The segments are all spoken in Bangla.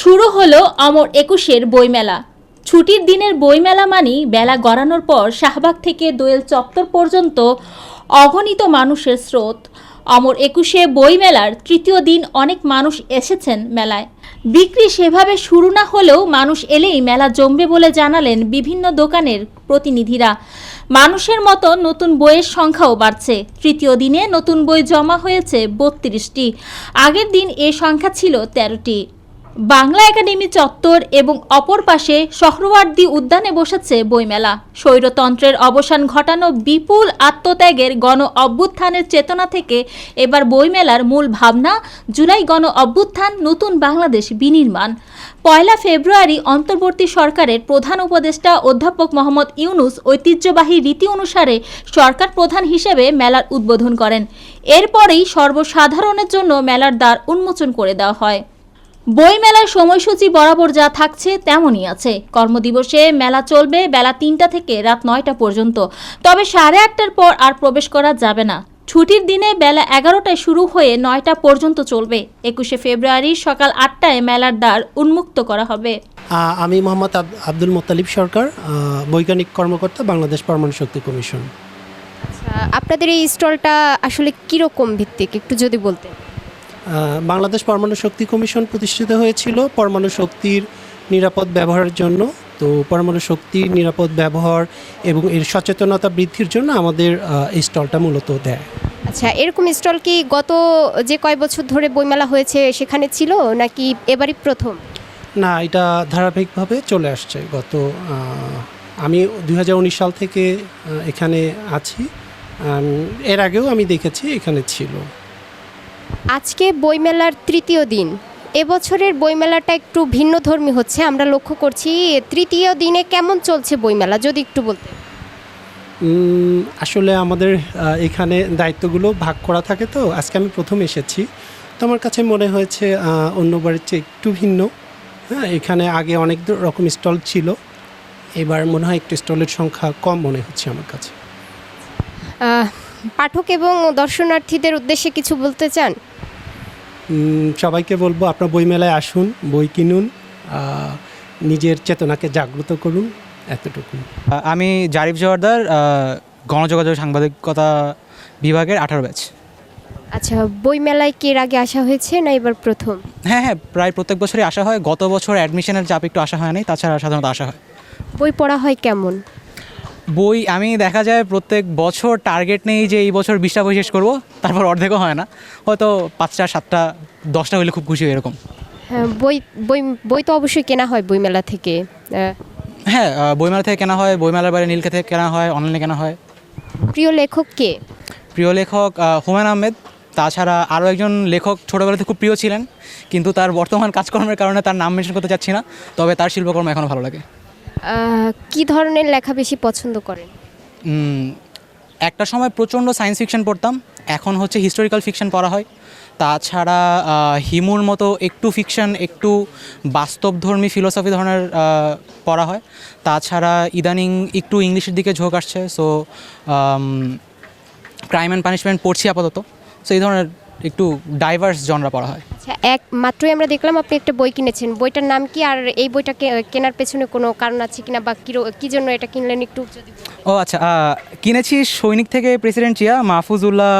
শুরু হলো অমর একুশের বইমেলা। ছুটির দিনের বইমেলা মানেই বেলা গড়ানোর পর শাহবাগ থেকে দোয়েল চত্বর পর্যন্ত অগণিত মানুষের স্রোত। অমর একুশে বইমেলার তৃতীয় দিন অনেক মানুষ এসেছেন মেলায়। বিক্রি সেভাবে শুরু না হলেও মানুষ এলেই মেলা জমবে বলে জানালেন বিভিন্ন দোকানের প্রতিনিধিরা। মানুষের মতো নতুন বইয়ের সংখ্যাও বাড়ছে। তৃতীয় দিনে নতুন বই জমা হয়েছে বত্রিশটি। আগের দিন এ সংখ্যা ছিল তেরোটি। বাংলা একাডেমি চত্বর এবং অপর পাশে সহরওয়ার্দী উদ্যানে বসেছে বইমেলা। স্বৈরতন্ত্রের অবসান ঘটানো বিপুল আত্মত্যাগের গণ অভ্যুত্থানের চেতনা থেকে এবার বইমেলার মূল ভাবনা, জুলাই গণ অভ্যুত্থান, নতুন বাংলাদেশ বিনির্মাণ। পয়লা ফেব্রুয়ারি অন্তর্বর্তী সরকারের প্রধান উপদেষ্টা অধ্যাপক মোহাম্মদ ইউনুস ঐতিহ্যবাহী রীতি অনুসারে সরকার প্রধান হিসেবে মেলার উদ্বোধন করেন। এরপরেই সর্বসাধারণের জন্য মেলার দ্বার উন্মোচন করে দেওয়া হয়। বইমেলার সময়সূচি বরাবর যা থাকছে তেমনই আছে। কর্মদিবসে মেলা চলবে বেলা তিনটা থেকে রাত নয়টা পর্যন্ত। তবে সাড়ে আটটার পর আর প্রবেশ করা যাবে না। ছুটির দিনে বেলা এগারোটায় শুরু হয়ে নয়টা পর্যন্ত চলবে। একুশে ফেব্রুয়ারি সকাল আটটায় মেলার দ্বার উন্মুক্ত করা হবে। আমি মোহাম্মদ আব- আব্দুল মোত্তালিব সরকার বৈজ্ঞানিক কর্মকর্তা বাংলাদেশ পরমাণু শক্তি কমিশন। আচ্ছা আপনাদের এই স্টলটা আসলে কীরকম ভিত্তিক? একটু যদি বলতেন। বাংলাদেশ পরমাণু শক্তি কমিশন প্রতিষ্ঠিত হয়েছিল পরমাণু শক্তির নিরাপদ ব্যবহারের জন্য। তো পরমাণু শক্তির নিরাপদ ব্যবহার এবং এর সচেতনতা বৃদ্ধির জন্য আমাদের এই স্টলটা মূলত দেয়। আচ্ছা এরকম স্টল কি গত যে কয় বছর ধরে বইমেলা হয়েছে সেখানে ছিল নাকি এবারই প্রথম? না এটা ধারাবাহিকভাবে চলে আসছে গত আমি দু হাজার উনিশ সাল থেকে এখানে আছি। এর আগেও আমি দেখেছি এখানে ছিল। আজকে বইমেলার তৃতীয় দিন। এবছরের বইমেলাটা একটু ভিন্ন ধর্মী হচ্ছে আমরা লক্ষ্য করছি তৃতীয় দিনে কেমন চলছে বইমেলা যদি একটু বলতেন উম, আসলে আমাদের এখানে দায়িত্বগুলো ভাগ করা থাকে তো আজকে আমি প্রথম এসেছি। তো আমার কাছে মনে হয়েছে অন্যবারের চেয়ে একটু ভিন্ন। হ্যাঁ এখানে আগে অনেক রকম স্টল ছিল। এবার মনে হয় একটু স্টলের সংখ্যা কম মনে হচ্ছে আমার কাছে। পাঠক এবং দর্শনার্থীদের উদ্দেশ্যে কিছু বলতে চান? সবাইকে বলব আপনার বইমেলায় আসুন বই কিনুন নিজের চেতনাকে জাগ্রত করুন এতটুকু আমি জারিফ জোয়ারদার গণযোগাযোগ সাংবাদিকতা বিভাগের আঠারো ব্যাচ। আচ্ছা বইমেলায় কি এর আগে আসা হয়েছে না এবার প্রথম? হ্যাঁ হ্যাঁ প্রায় প্রত্যেক বছরই আসা হয়। গত বছর অ্যাডমিশনের চাপ একটু আসা হয়নি তাছাড়া সাধারণত আসা হয়। বই পড়া হয় কেমন? বই আমি দেখা যায় প্রত্যেক বছর টার্গেট নেই যে এই বছর বিশটা বই শেষ করব তারপর অর্ধেকও হয় না। হয়তো পাঁচটা সাতটা দশটা হলে খুব খুশি হই এরকম। হ্যাঁ বই বই বই তো অবশ্যই কেনা হয় বইমেলা থেকে। হ্যাঁ বইমেলা থেকে কেনা হয় বইমেলার বাইরে নীলকে থেকে কেনা হয় অনলাইনে কেনা হয়। প্রিয় লেখক কে? প্রিয় লেখক হুমায়ুন আহমেদ। তাছাড়া আরও একজন লেখক ছোটোবেলাতে খুব প্রিয় ছিলেন কিন্তু তার বর্তমান কাজকর্মের কারণে তার নাম মেনশন করতে চাচ্ছি না তবে তার শিল্পকর্ম এখনও ভালো লাগে। কি ধরনের লেখা বেশি পছন্দ করেন? একটা সময় প্রচণ্ড সায়েন্স ফিকশন পড়তাম, এখন হচ্ছে হিস্টোরিক্যাল ফিকশন পড়া হয়। তাছাড়া হিমুর মতো একটু ফিকশন একটু বাস্তবধর্মী ফিলোসফি ধরনের পড়া হয়। তাছাড়া ইদানিং একটু ইংলিশের দিকে ঝোঁক আসছে সো ক্রাইম অ্যান্ড পানিশমেন্ট পড়ছি আপাতত। সো এই ধরনের একটু ডাইভার্স জনরা পড়া হয়। আচ্ছা এক মাত্রই আমরা দেখলাম আপনি একটা বই কিনেছেন। বইটার নাম কি? আর এই বইটা কেনার পেছনে কোনো কারণ আছে কিনা বা কি কি জন্য এটা কিনলেন একটু ও আচ্ছা কিনেছি সৈনিক থেকে প্রেসিডেন্ট জিয়া মাহফুজুল্লাহ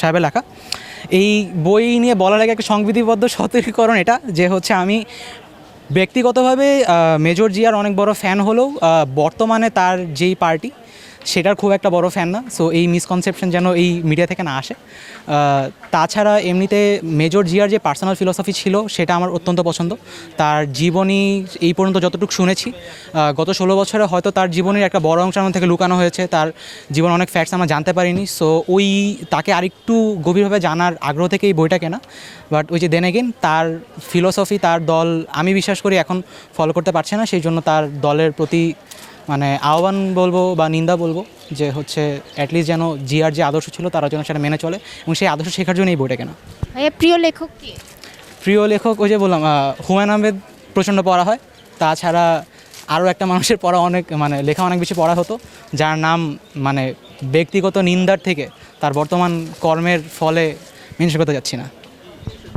সাহেবের লেখা। এই বই নিয়ে বলার আগে একটা সংবিধিবদ্ধ সতর্কীকরণ এটা যে হচ্ছে আমি ব্যক্তিগতভাবে মেজর জিয়ার অনেক বড় ফ্যান হলেও বর্তমানে তার যেই পার্টি সেটার খুব একটা বড় ফ্যান না। সো এই মিসকনসেপশন যেন এই মিডিয়া থেকে না আসে। তাছাড়া এমনিতে মেজর জিয়ার যে পার্সোনাল ফিলোসফি ছিল, সেটা আমার অত্যন্ত পছন্দ। তার জীবনী এই পর্যন্ত যতটুকু শুনেছি গত ষোলো বছরে হয়তো তার জীবনের একটা বড় অংশ আমার থেকে লুকানো হয়েছে। তার জীবনে অনেক ফ্যাক্টস আমরা জানতে পারিনি। সো ওই তাকে আরেকটু গভীরভাবে জানার আগ্রহ থেকে এই বইটা কেনা। বাট ওই যে দেন এগেন তার ফিলোসফি তার দল আমি বিশ্বাস করি এখন ফলো করতে পারছে না। সেই জন্য তার দলের প্রতি মানে আহ্বান বলব বা নিন্দা বলব যে হচ্ছে অ্যাটলিস্ট যেন জিয়ার যে আদর্শ ছিল তারা যেন সেটা মেনে চলে এবং সেই আদর্শ শেখার জন্য এই বইটা কেনা? ভাইয়া প্রিয় লেখক কে? প্রিয় লেখক ওই যে বললাম হুমায়ুন আহমেদ প্রচণ্ড পড়া হয়। তাছাড়া আরও একটা মানুষের পড়া অনেক মানে লেখা অনেক বেশি পড়া হতো যার নাম মানে ব্যক্তিগত নিন্দার থেকে তার বর্তমান কর্মের ফলে মেনশন করতে যাচ্ছি না।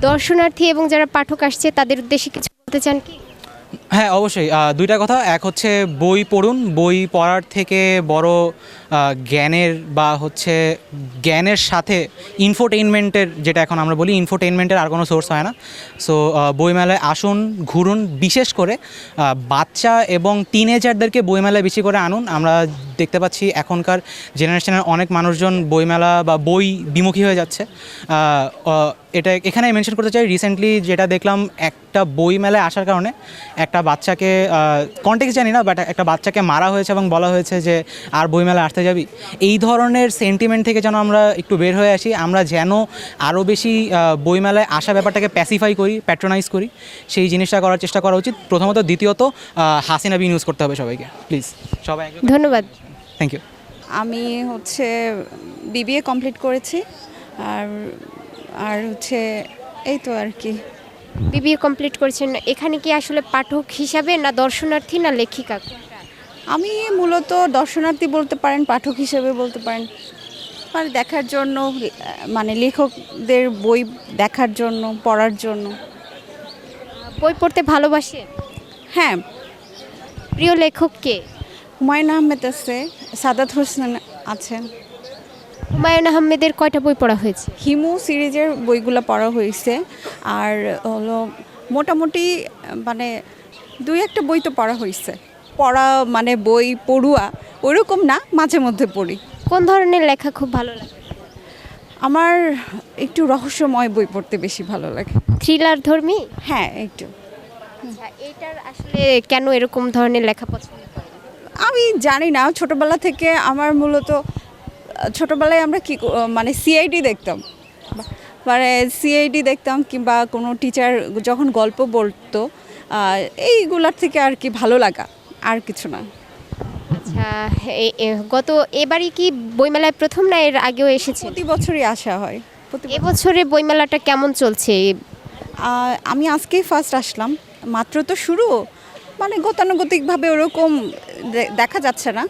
দর্শনার্থী এবং যারা পাঠক আসছে তাদের উদ্দেশ্যে কিছু বলতে চান কি? হ্যাঁ অবশ্যই। দুইটা কথা। এক হচ্ছে বই পড়ুন। বই পড়ার থেকে বড় জ্ঞানের বা হচ্ছে জ্ঞানের সাথে ইনফোটেইনমেন্টের যেটা এখন আমরা বলি ইনফোটেইনমেন্টের আর কোনো সোর্স হয় না। সো বইমেলায় আসুন, ঘুরুন। বিশেষ করে বাচ্চা এবং টিনেজারদেরকে বইমেলায় বেশি করে আনুন। আমরা দেখতে পাচ্ছি এখনকার জেনারেশনের অনেক মানুষজন বইমেলা বা বই বিমুখী হয়ে যাচ্ছে। এটা এখানে মেনশন করতে চাই। রিসেন্টলি যেটা দেখলাম, একটা বইমেলায় আসার কারণে একটা বাচ্চাকে কন্টেক্স জানি না বাট একটা বাচ্চাকে মারা হয়েছে এবং বলা হয়েছে যে আর বই মেলায় আসতে যাবি। এই ধরনের সেন্টিমেন্ট থেকে যেন আমরা একটু বের হয়ে আসি আমরা যেন আরও বেশি বইমেলায় আসা ব্যাপারটাকে প্যাসিফাই করি প্যাট্রোনাইজ করি সেই জিনিসটা করার চেষ্টা করা উচিত। প্রথমত দ্বিতীয়ত হাসিনা বিন ইউজ করতে হবে সবাইকে প্লিজ সবাই ধন্যবাদ। থ্যাংক ইউ আমি হচ্ছে বিবিএ কমপ্লিট করেছি আর আর হচ্ছে এই তো আর কি। বিবিএ কমপ্লিট করেছেন। এখানে কি আসলে পাঠক হিসাবে না দর্শনার্থী না লেখিকা? আমি মূলত দর্শনার্থী বলতে পারেন পাঠক হিসেবে বলতে পারেন। মানে দেখার জন্য মানে লেখকদের বই দেখার জন্য পড়ার জন্য। বই পড়তে ভালোবাসে? হ্যাঁ। প্রিয় লেখক কে? হুমায়ুন আহমেদ আছে সাদাত হোসেন আছেন। হুমায়ুন আহমেদের কয়টা বই পড়া হয়েছে? হিমু সিরিজের বইগুলো পড়া হয়েছে। আর হলো মোটামুটি মানে দুই একটা বই তো পড়া হয়েছে। পড়া মানে বই পড়ুয়া ওইরকম না মাঝে মধ্যে পড়ি। কোন ধরনের লেখা খুব ভালো লাগে? আমার একটু রহস্যময় বই পড়তে বেশি ভালো লাগে। থ্রিলার ধর্মী? হ্যাঁ একটু। আচ্ছা, এইটার আসলে কেন এরকম ধরনের লেখা পছন্দ আমি জানি না ছোটবেলা থেকে আমার মূলত ছোটবেলায় আমরা কি মানে সিআইডি দেখতাম। মানে সিআইডি দেখতাম কিংবা কোনো টিচার যখন গল্প বলতো এইগুলার থেকে আর কি ভালো লাগা আর কিছু না। আচ্ছা গত এবারই কি বইমেলায় প্রথম না এর আগেও এসেছে? প্রতি বছরই আসা হয়। এবছরে বইমেলাটা কেমন চলছে? আমি আজকেই ফার্স্ট আসলাম। মাত্র তো শুরু। মানে গতানুগতিকভাবে ওরকম দেখা যাচ্ছে না।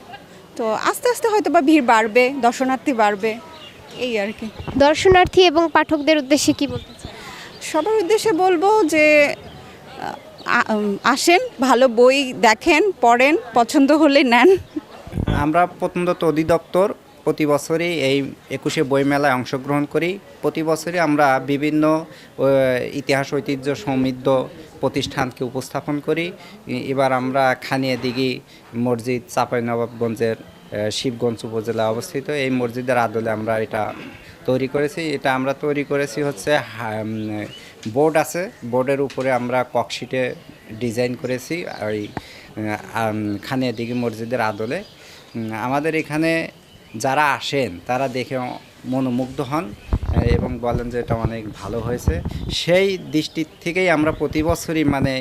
তো আস্তে আস্তে হয়তো বা ভিড় বাড়বে দর্শনার্থী বাড়বে এই আর কি। দর্শনার্থী এবং পাঠকদের উদ্দেশ্যে কি বলতে সবার উদ্দেশ্যে বলব যে আসেন ভালো বই দেখেন পড়েন পছন্দ হলে নেন। আমরা প্রত্যন্ত অধিদপ্তর প্রতি বছরই এই একুশে বইমেলায় অংশগ্রহণ করি। প্রতি বছরই আমরা বিভিন্ন ইতিহাস, ঐতিহ্য সমৃদ্ধ প্রতিষ্ঠানকে উপস্থাপন করি। এবার আমরা খানিয়া দিঘি মসজিদ চাঁপাইনবাবগঞ্জের শিবগঞ্জ উপজেলায় অবস্থিত। এই মসজিদের আদলে আমরা এটা তৈরি করেছি। এটা আমরা তৈরি করেছি হচ্ছে বোর্ড আছে। বোর্ডের উপরে আমরা ককশিটে ডিজাইন করেছি। ওই খানিয়া দিঘি মসজিদের আদলে। আমাদের এখানে যারা আসেন, তারা দেখে মনোমুগ্ধ হন এবং বলেন যে এটা অনেক ভালো হয়েছে। সেই দৃষ্টির থেকেই আমরা প্রতি বছরই মানে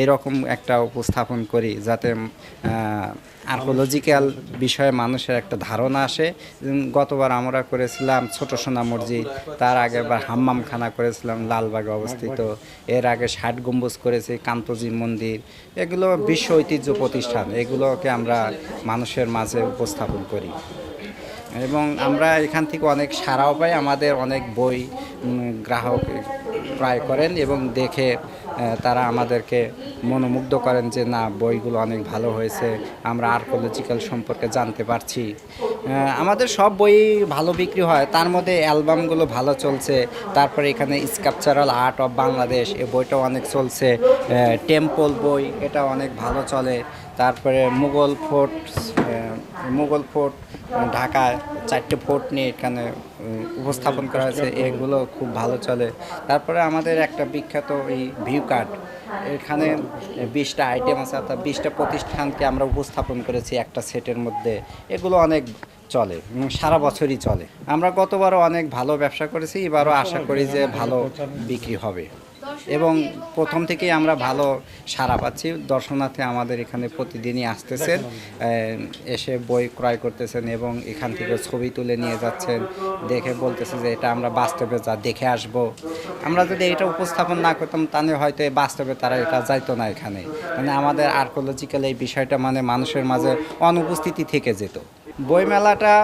এইরকম একটা উপস্থাপন করি, যাতে আর্কোলজিক্যাল বিষয়ে মানুষের একটা ধারণা আসে। গতবার আমরা করেছিলাম ছোট সোনা মসজিদ, তার আগে আগেরবার হাম্মামখানা করেছিলাম, লালবাগে অবস্থিত। এর আগে ষাট গম্বুজ করেছি, কান্তজি মন্দির। এগুলো বিশ্ব ঐতিহ্য প্রতিষ্ঠান, এগুলোকে আমরা মানুষের মাঝে উপস্থাপন করি। এবং আমরা এখান থেকে অনেক সারাও পাই, আমাদের অনেক বই গ্রাহক ক্রয় করেন এবং দেখে তারা আমাদেরকে মনোমুগ্ধ করেন যে, না, বইগুলো অনেক ভালো হয়েছে, আমরা আর্কোলজিক্যাল সম্পর্কে জানতে পারছি। আমাদের সব বই ভালো বিক্রি হয়, তার মধ্যে অ্যালবামগুলো ভালো চলছে, তারপরে এখানে স্কাপচারাল আর্ট অফ বাংলাদেশ এই বইটাও অনেক চলছে টেম্পল বই, এটা অনেক ভালো চলে, তারপরে মুঘল ফোর্ট মুঘল ফোর্ট ঢাকায় চারটে ফোর্ট নিয়ে এখানে উপস্থাপন করা হয়েছে। এগুলো খুব ভালো চলে। তারপরে আমাদের একটা বিখ্যাত এই ভিউ কার্ড। এখানে বিশটা আইটেম আছে, অর্থাৎ বিশটা প্রতিষ্ঠানকে আমরা উপস্থাপন করেছি একটা সেটের মধ্যে। এগুলো অনেক চলে সারা বছরই চলে। আমরা গতবারও অনেক ভালো ব্যবসা করেছি, এবারও আশা করি যে ভালো বিক্রি হবে। এবং প্রথম থেকেই আমরা ভালো সাড়া পাচ্ছি। দর্শনার্থী আমাদের এখানে প্রতিদিনই আসতেছেন এসে বই ক্রয় করতেছেন এবং এখান থেকে ছবি তুলে নিয়ে যাচ্ছেন, দেখে বলতেছে যে এটা আমরা বাস্তবে যা দেখে আসব। আমরা যদি এটা উপস্থাপন না করতাম, তাহলে হয়তো এই বাস্তবে তারা এটা যাইতো না এখানে। মানে আমাদের আর্কোলজিক্যাল এই বিষয়টা মানে মানুষের মাঝে অনুপস্থিতি থেকে যেত। বইমেলাটা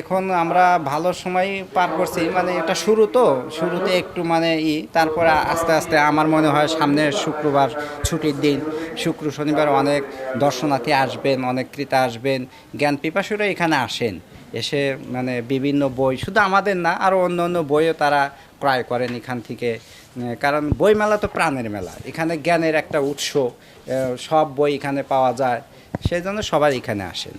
এখন আমরা ভালো সময় পার করছি। মানে এটা শুরু তো, শুরুতে একটু মানে ই, তারপরে আস্তে আস্তে আমার মনে হয় সামনে শুক্রবার ছুটির দিন, শুক্র শনিবার অনেক দর্শনার্থী আসবেন, অনেক ক্রেতা আসবেন, জ্ঞান পিপাসুরা এখানে আসেন। এসে মানে বিভিন্ন বই, শুধু আমাদের না আরও অন্য অন্য বইও তারা ক্রয় করেন এখান থেকে। কারণ বই মেলা তো প্রাণের মেলা, এখানে জ্ঞানের একটা উৎস সব বই এখানে পাওয়া যায় সেই জন্য সবাই এখানে আসেন।